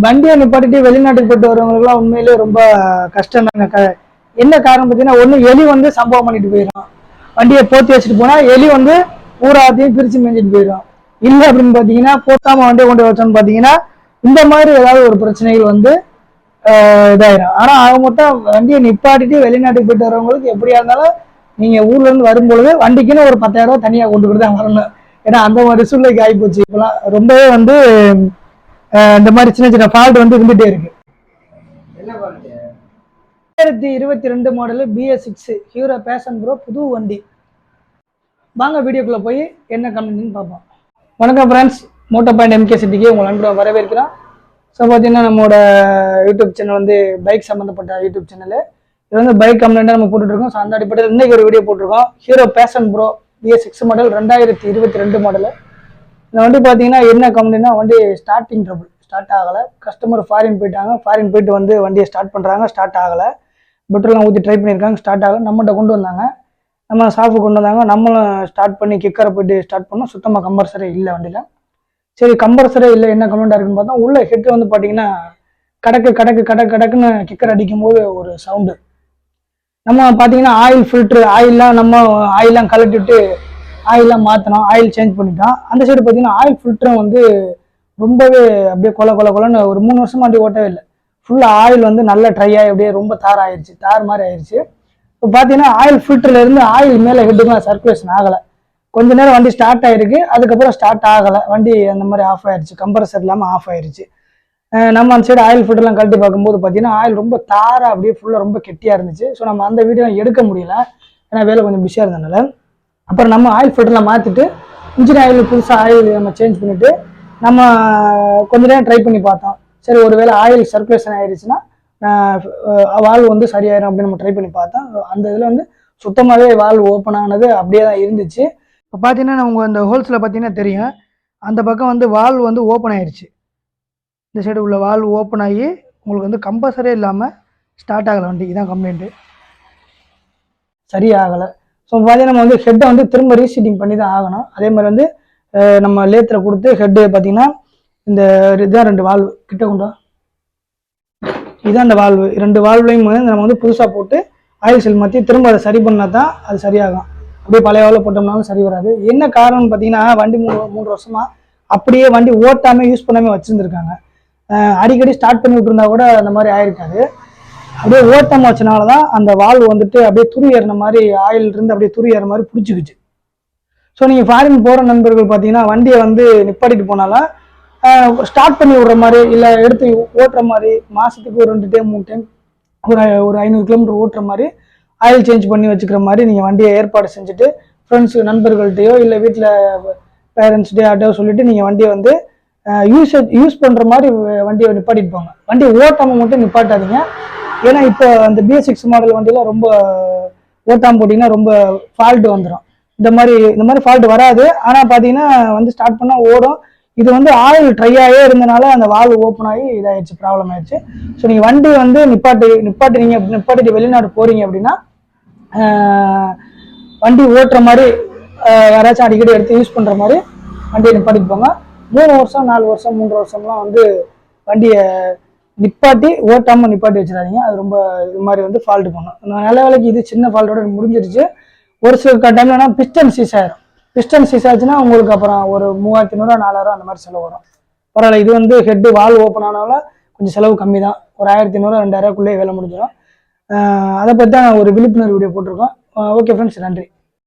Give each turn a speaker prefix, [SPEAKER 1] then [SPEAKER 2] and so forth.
[SPEAKER 1] வண்டியை நிப்பாட்டிட்டு வெளிநாட்டுக்கு போயிட்டு வரவங்களுக்குலாம் உண்மையிலேயே ரொம்ப கஷ்டம் தாங்க க- என்ன காரணம் பார்த்தீங்கன்னா ஒன்று எலி வந்து சம்பவம் பண்ணிட்டு போயிடும். வண்டியை போத்தி வச்சுட்டு போனா எலி வந்து ஊராத்தையும் பிரிச்சு மேஞ்சிட்டு போயிடும். இல்லை அப்படின்னு பார்த்தீங்கன்னா போத்தாம வண்டியை கொண்டு வச்சோம்னு பார்த்தீங்கன்னா இந்த மாதிரி ஏதாவது ஒரு பிரச்சனைகள் வந்து ஆஹ் இதாயிரும். ஆனா ஆக மொத்தம் வண்டியை நிப்பாட்டிட்டு வெளிநாட்டுக்கு போயிட்டு வரவங்களுக்கு எப்படியா இருந்தாலும் நீங்க ஊர்ல இருந்து வரும்பொழுது வண்டிக்குன்னு ஒரு பத்தாயிரம் ரூபாய் தனியா கொண்டு தான் வரணும். ஏன்னா அந்த மாதிரி சூழ்நிலைக்கு ஆகி போச்சு இப்பெல்லாம் ரொம்பவே வந்து இந்த மாதிரி சின்ன சின்ன ஃபால்ட் வந்து இருந்துட்டே இருக்கு. ரெண்டாயிரத்தி இருபத்தி ரெண்டு model BS six Hero Passion Pro புது வண்டி. வாங்க வீடியோக்குள்ள போய் என்ன கம்ப்ளைண்ட்னு பார்ப்போம். வணக்கம் ஃப்ரெண்ட்ஸ் மோட்டோ பாயிண்ட் எம்கே சிட்டிக்கு உங்களை அன்புடன் வரவேற்கிறோம். ஸோ பார்த்தீங்கன்னா நம்மளோட யூடியூப் சேனல் வந்து பைக் சம்மந்தப்பட்ட யூடியூப் சேனல் இது வந்து பைக் கம்ப்ளைண்ட்டாக நம்ம போட்டுட்ருக்கோம். ஸோ அந்த அடிப்படையில் இன்னைக்கு ஒரு வீடியோ போட்டிருக்கோம். Hero Passion Pro BS six model ரெண்டாயிரத்தி இருபத்தி ரெண்டு மாடலு இந்த வண்டி பார்த்தீங்கன்னா என்ன கம்ப்ளைண்ட்னா வண்டி ஸ்டார்டிங் ட்ரபிள் ஸ்டார்ட் ஆகலை. கஸ்டமர் ஃபாரின் போயிட்டாங்க. ஃபாரின் போயிட்டு வந்து வண்டியை ஸ்டார்ட் பண்ணுறாங்க ஸ்டார்ட் ஆகலை. பெட்ரோல்லாம் ஊற்றி ட்ரை பண்ணியிருக்காங்க. ஸ்டார்ட் ஆகலை. நம்மகிட்ட கொண்டு வந்தாங்க. நம்ம ஸ்டாஃபு கொண்டு வந்தாங்க. நம்மளும் ஸ்டார்ட் பண்ணி கிக்கரை போயிட்டு ஸ்டார்ட் பண்ணோம். சுத்தமாக கம்பல்சரே இல்லை வண்டியில். சரி கம்பல்சரே இல்லை என்ன கம்ப்ளைண்ட் இருக்குன்னு பார்த்தா உள்ள ஹெட் வந்து பார்த்தீங்கன்னா கடக்கு கடக்கு கடக்கு கடக்குன்னு கிக்கர் அடிக்கும்போது ஒரு சவுண்டு நம்ம பார்த்தீங்கன்னா ஆயில் ஃபில்ட்ரு ஆயில்லாம் நம்ம ஆயிலாம் கலட்டிவிட்டு ஆயிலெலாம் மாற்றினோம் ஆயில் சேஞ்ச் பண்ணிட்டோம் அந்த சைடு பார்த்தீங்கன்னா ஆயில் ஃபில்டரும் வந்து ரொம்பவே அப்படியே கொல கொல கொலன்னு ஒரு மூணு வருஷமா அப்படி ஓட்டவே இல்லை. ஃபுல்லாக ஆயில் வந்து நல்லா ட்ரை ஆகி அப்படியே ரொம்ப தார் ஆயிடுச்சு தார் மாதிரி ஆயிடுச்சு இப்போ பார்த்தீங்கன்னா ஆயில் ஃபில்டர்லேருந்து ஆயில் மேலே ஹெட்டுக்கும் சர்க்குலேஷன் ஆகலை. கொஞ்ச நேரம் வண்டி ஸ்டார்ட் ஆயிருக்கு அதுக்கப்புறம் ஸ்டார்ட் ஆகலை. வண்டி அந்த மாதிரி ஆஃப் ஆயிருச்சு கம்ப்ரஸர் இல்லாமல் ஆஃப் ஆயிடுச்சு நம்ம அந்த சைடு ஆயில் ஃபில்டர்லாம் கழட்டி பார்க்கும்போது பார்த்தீங்கன்னா ஆயில் ரொம்ப தாராக அப்படியே ஃபுல்லாக ரொம்ப கெட்டியாக இருந்துச்சு. ஸோ நம்ம அந்த வீடியோ எடுக்க முடியல. ஏன்னா வேலை கொஞ்சம் பிஸியாக இருந்ததுனால. அப்புறம் நம்ம ஆயில் ஃபில்டரில் மாற்றிட்டு இன்ஜின் ஆயில் புதுசாக ஆயில் நம்ம சேஞ்ச் பண்ணிவிட்டு நம்ம கொஞ்ச நேரம் ட்ரை பண்ணி பார்த்தோம். சரி ஒருவேளை ஆயில் சர்க்குலேஷன் ஆயிடுச்சுன்னா வால்வ் வந்து சரியாயிரும் அப்படின்னு நம்ம ட்ரை பண்ணி பார்த்தோம். அந்த இதில் வந்து சுத்தமாகவே வால்வ் ஓப்பன் ஆனது அப்படியே தான் இருந்துச்சு. இப்போ பார்த்தீங்கன்னா நமக்கு அந்த ஹோல்ஸில் பார்த்தீங்கன்னா தெரியும். அந்த பக்கம் வந்து வால்வ் வந்து ஓப்பன் ஆயிடுச்சு இந்த சைடு உள்ள வால்வ் ஓப்பன் ஆகி உங்களுக்கு வந்து கம்பல்சரே இல்லாமல் ஸ்டார்ட் ஆகலை வண்டி. இதுதான் கம்ப்ளைண்ட்டு சரியாகலை. ஸோ பார்த்தீங்கன்னா நம்ம வந்து ஹெட்டை வந்து திரும்ப ரீசீட்டிங் பண்ணி தான் ஆகணும். அதே மாதிரி வந்து நம்ம லேத்தில் கொடுத்து ஹெட்டு பார்த்தீங்கன்னா இந்த இதுதான் ரெண்டு வால்வு கிட்ட கொண்டா இதுதான் அந்த வால்வு ரெண்டு வால்வ்லையும் வந்து நம்ம வந்து புதுசாக போட்டு ஆயில் செல் மாற்றி திரும்ப அதை சரி பண்ணால் தான் அது சரியாகும். அப்படியே பழைய வால்வு போட்டோம்னாலும் சரி வராது. என்ன காரணம்னு பார்த்தீங்கன்னா வண்டி மூணு மூணு வருஷமாக அப்படியே வண்டி ஓட்டாமல் யூஸ் பண்ணாமல் வச்சுருந்துருக்காங்க. அடிக்கடி ஸ்டார்ட் பண்ணி விட்டுருந்தா கூட அந்த மாதிரி ஆயிருக்காது. அப்படியே ஓட்டம் வச்சனால தான் அந்த வால்வு வந்துட்டு அப்படியே துரு ஏறின மாதிரி ஆயில் இருந்து அப்படியே துரு ஏற மாதிரி பிடிச்சிக்குச்சு. ஸோ நீங்கள் ஃபாரின் போகிற நண்பர்கள் பார்த்தீங்கன்னா வண்டியை வந்து நிப்பாட்டிட்டு போனாலும் ஸ்டார்ட் பண்ணி விடுற மாதிரி இல்லை எடுத்து ஓட்டுற மாதிரி மாதத்துக்கு ஒரு ரெண்டு டைம் மூணு டைம் ஒரு ஒரு ஐநூறு கிலோமீட்டர் ஓட்டுற மாதிரி ஆயில் சேஞ்ச் பண்ணி வச்சுக்கிற மாதிரி நீங்கள் வண்டியை ஏற்பாடு செஞ்சுட்டு ஃப்ரெண்ட்ஸ் நண்பர்கள்ட்டையோ இல்லை வீட்டில் பேரண்ட்ஸ்டே ஆட்டோ சொல்லிட்டு நீங்கள் வண்டியை வந்து யூஸ் யூஸ் பண்ணுற மாதிரி வண்டியை நிப்பாட்டிட்டு போங்க. வண்டி ஓட்டாமல் மட்டும் நிப்பாட்டாதீங்க. ஏன்னா இப்போ அந்த பி சிக்ஸ் மாடல் வண்டியெலாம் ரொம்ப ஓட்டாமல் போட்டிங்கன்னா ரொம்ப ஃபால்ட் வந்துடும் இந்த மாதிரி இந்த மாதிரி ஃபால்ட் வராது. ஆனால் பார்த்தீங்கன்னா வந்து ஸ்டார்ட் பண்ணால் ஓடும். இது வந்து ஆயில் ட்ரை இருந்தனால அந்த வால்வு ஓப்பன் ஆகி இதாகிடுச்சு ப்ராப்ளம் ஆயிடுச்சு. ஸோ நீங்கள் வண்டி வந்து நிப்பாட்டு நிப்பாட்டுறீங்க நிப்பாட்டிட்டு வெளிநாடு போகிறீங்க அப்படின்னா வண்டி ஓட்டுற மாதிரி யாராச்சும் அடிக்கடி எடுத்து யூஸ் பண்ணுற மாதிரி வண்டியை நிப்பாட்டிட்டு போங்க. மூணு வருஷம் நாலு வருஷம் மூன்று வருஷம்லாம் வந்து வண்டியை நிப்பாட்டி ஓட்டாமல் நிப்பாட்டி வச்சிடாதீங்க. அது ரொம்ப இது மாதிரி வந்து ஃபால்ட் பண்ணும். நல்ல வேலைக்கு இது சின்ன ஃபால்ட்டோட முடிஞ்சிருச்சு. ஒரு சில டைம்லனா பிஸ்டன் சீஸ் ஆயிரும். பிஸ்டன் சீஸ் ஆச்சுன்னா உங்களுக்கு அப்புறம் ஒரு மூவாயிரத்தி ஐநூறுவா நாலாயிரம் அந்த மாதிரி செலவு வரும். பரவாயில்ல இது வந்து ஹெட்டு வால் ஓப்பன் ஆனாலும் கொஞ்சம் செலவு கம்மி தான் ஒரு ஆயிரத்தி ஐநூறுவா ரெண்டாயிரக்குள்ளேயே வேலை முடிஞ்சிடும் அதை பற்றி தான் ஒரு விழிப்புணர்வு வீடியோ போட்டிருக்கோம். ஓகே ஃப்ரெண்ட்ஸ் நன்றி.